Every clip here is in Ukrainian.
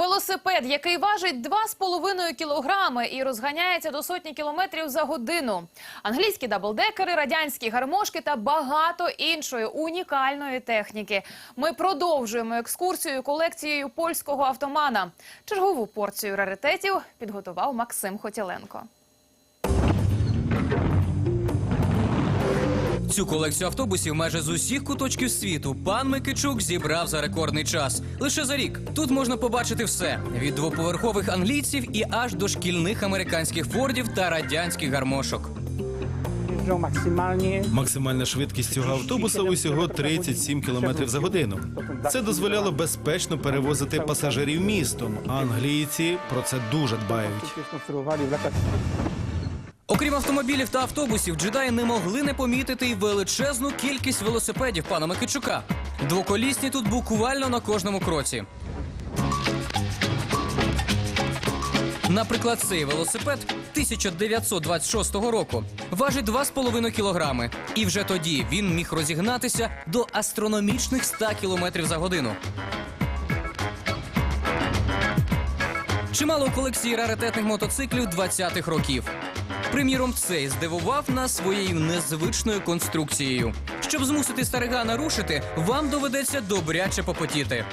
Велосипед, який важить 2,5 кілограми і розганяється до сотні кілометрів за годину. Англійські даблдекери, радянські гармошки та багато іншої унікальної техніки. Ми продовжуємо екскурсію колекцією польського автомана. Чергову порцію раритетів підготував Максим Хотіленко. Цю колекцію автобусів майже з усіх куточків світу пан Микичук зібрав за рекордний час. Лише за рік. Тут можна побачити все: від двоповерхових англійців і аж до шкільних американських фордів та радянських гармошок. Максимальна швидкість цього автобуса усього 37 км за годину. Це дозволяло безпечно перевозити пасажирів містом. А англійці про це дуже дбають. Окрім автомобілів та автобусів, джедаї не могли не помітити й величезну кількість велосипедів пана Микичука. Двоколісні тут буквально на кожному кроці. Наприклад, цей велосипед 1926 року важить 2,5 кілограми. І вже тоді він міг розігнатися до астрономічних 100 кілометрів за годину. Чимало у колекції раритетних мотоциклів 20-х років. Приміром, цей здивував нас своєю незвичною конструкцією. Щоб змусити старигана рушити, вам доведеться добряче попотіти.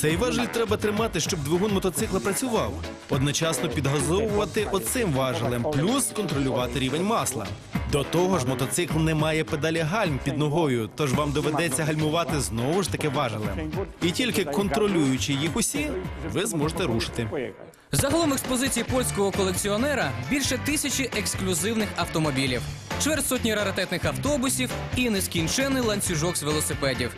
Цей важіль треба тримати, щоб двигун мотоцикла працював. Одночасно підгазовувати оцим важелем, плюс контролювати рівень масла. До того ж, мотоцикл не має педалі гальм під ногою, тож вам доведеться гальмувати знову ж таки важелем. І тільки контролюючи їх усі, ви зможете рушити. Загалом експозиції польського колекціонера більше тисячі ексклюзивних автомобілів, чверть сотні раритетних автобусів і нескінчений ланцюжок з велосипедів.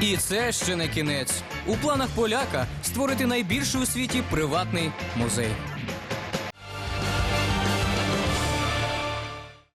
І це ще не кінець. У планах поляка створити найбільший у світі приватний музей.